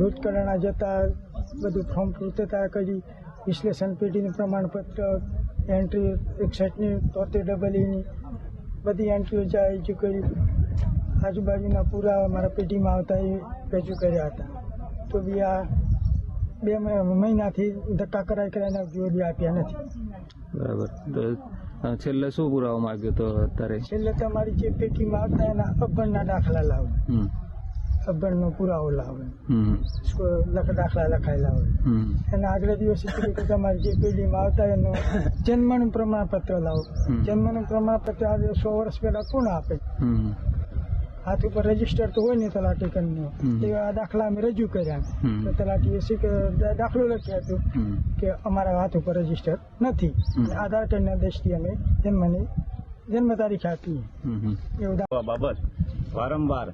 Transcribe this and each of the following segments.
રોજકરણા જતા બધું ફોર્મ પૂર્તતા કરી વિશ્લેષણ પેઢીનું પ્રમાણપત્ર એન્ટ્રી એકસઠની તોતેર ડબલ ઈની બધી એન્ટ્રીઓ જાય રજૂ કરી. આજુબાજુના પુરાવા મારા પેઢીમાં આવતા એ રજૂ કર્યા હતા. તો બી આ બે મહિ- મહિનાથી ધક્કા કરાઈ કરાઈને જોડી આપ્યા નથી. બરાબર. છેલ્લે શું પુરાવો માંગ્યો તો અત્યારે? છેલ્લે તમારી જે પેટીમાં આવતા એના અભણના દાખલા લાવો. અભણનો પુરાવો લાવો. હમ. સ્કો- લખ- દાખલા લખાયેલા હોય. હમ. એના આગલા દિવસે તમારી જે પેઢીમાં આવતા એનું જન્મનું પ્રમાણપત્ર લાવો. જન્મનું પ્રમાણપત્ર આજે સો વર્ષ પહેલા કોણ આપે? હાથ ઉપર રજિસ્ટર તો હોય ને તલાટી. તે આ દાખલા અમે રજૂ કર્યા. તલાટી તો તલાટીએ શી કે દાખલો લખી આપ્યો કે અમારા હાથ ઉપર રજિસ્ટર નથી. આધાર કાર્ડના દ્રષ્ટિએ અમે જન્મની જન્મ તારીખ આપી. હમ હમ. એવું બાબત વારંવાર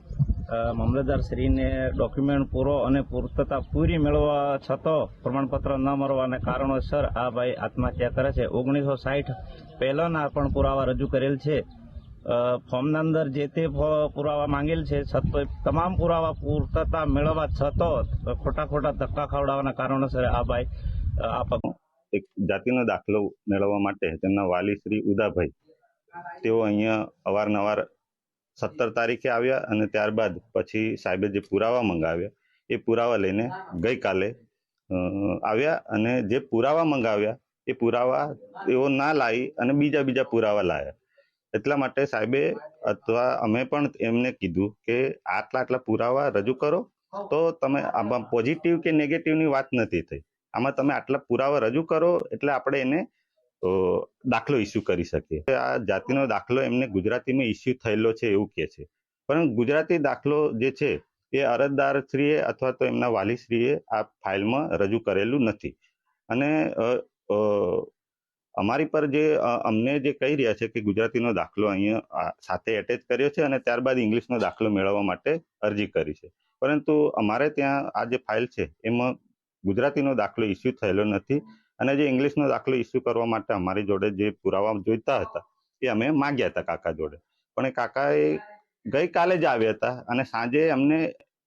મામલતદારશ્રીને ડોક્યુમેન્ટ પૂરો અને પૂર્તતા પૂરી મેળવવા છતાં પ્રમાણપત્ર ન મળવાને કારણોસર આ ભાઈ આત્મહત્યા કરે છે. ઓગણીસો સાઠ પહેલાના પણ પુરાવા રજૂ કરેલ છે. ફોર્મના અંદર જે તે પુરાવા માંગેલ છે, છતાં તમામ પુરાવા પૂર્તતા મેળવવા છતાં ખોટા ખોટા ધક્કા ખવડાવવાના કારણોસર આ ભાઈ આ એક જાતિનો દાખલો મેળવવા માટે તેમના વાલી શ્રી ઉદાભાઈ, તેઓ અહીંયા અવારનવાર સત્તર તારીખે આવ્યા અને ત્યારબાદ પછી સાહેબે જે પુરાવા મંગાવ્યા, એ પુરાવા લઈને ગઈકાલે આવ્યા અને જે પુરાવા મંગાવ્યા, એ પુરાવા એઓ ના લાવી અને બીજા બીજા પુરાવા લાવ્યા એટલા માટે સાહેબે અથવા અમે પણ એમને કીધું કે આટલા આટલા પુરાવા રજૂ કરો, તો તમે આમાં પોઝિટિવ કે નેગેટિવની વાત નથી થઈ. આમાં તમે આટલા પુરાવા રજૂ કરો, એટલે આપણે એને દાખલો ઇસ્યુ કરી શકીએ. આ જાતિનો દાખલો એમને ગુજરાતીમાં ઇસ્યુ થયેલો છે એવું કહે છે. પરંતુ ગુજરાતી દાખલો જે છે, એ અરજદારશ્રીએ અથવા તો એમના વાલીશ્રીએ આ ફાઇલમાં રજૂ કરેલું નથી. અને અમારી પર જે અમને જે કહી રહ્યા છે કે ગુજરાતીનો દાખલો અહીંયા સાથે એટેચ કર્યો છે અને ત્યારબાદ ઇંગ્લિશનો દાખલો મેળવવા માટે અરજી કરી છે. પરંતુ અમારે ત્યાં આ જે ફાઇલ છે, એમાં ગુજરાતીનો દાખલો ઇસ્યુ થયેલો નથી. અને જે ઇંગ્લિશનો દાખલો ઇસ્યુ કરવા માટે અમારી જોડે જે પુરાવા જોઈતા હતા, એ અમે માંગ્યા હતા કાકા જોડે. પણ એ કાકાએ ગઈકાલે જ આવ્યા હતા અને સાંજે અમને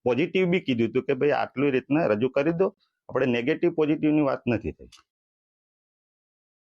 પોઝિટિવ બી કીધું હતું કે ભાઈ આટલી રીતના રજૂ કરી દો. આપણે નેગેટિવ પોઝિટિવની વાત નથી થઈ.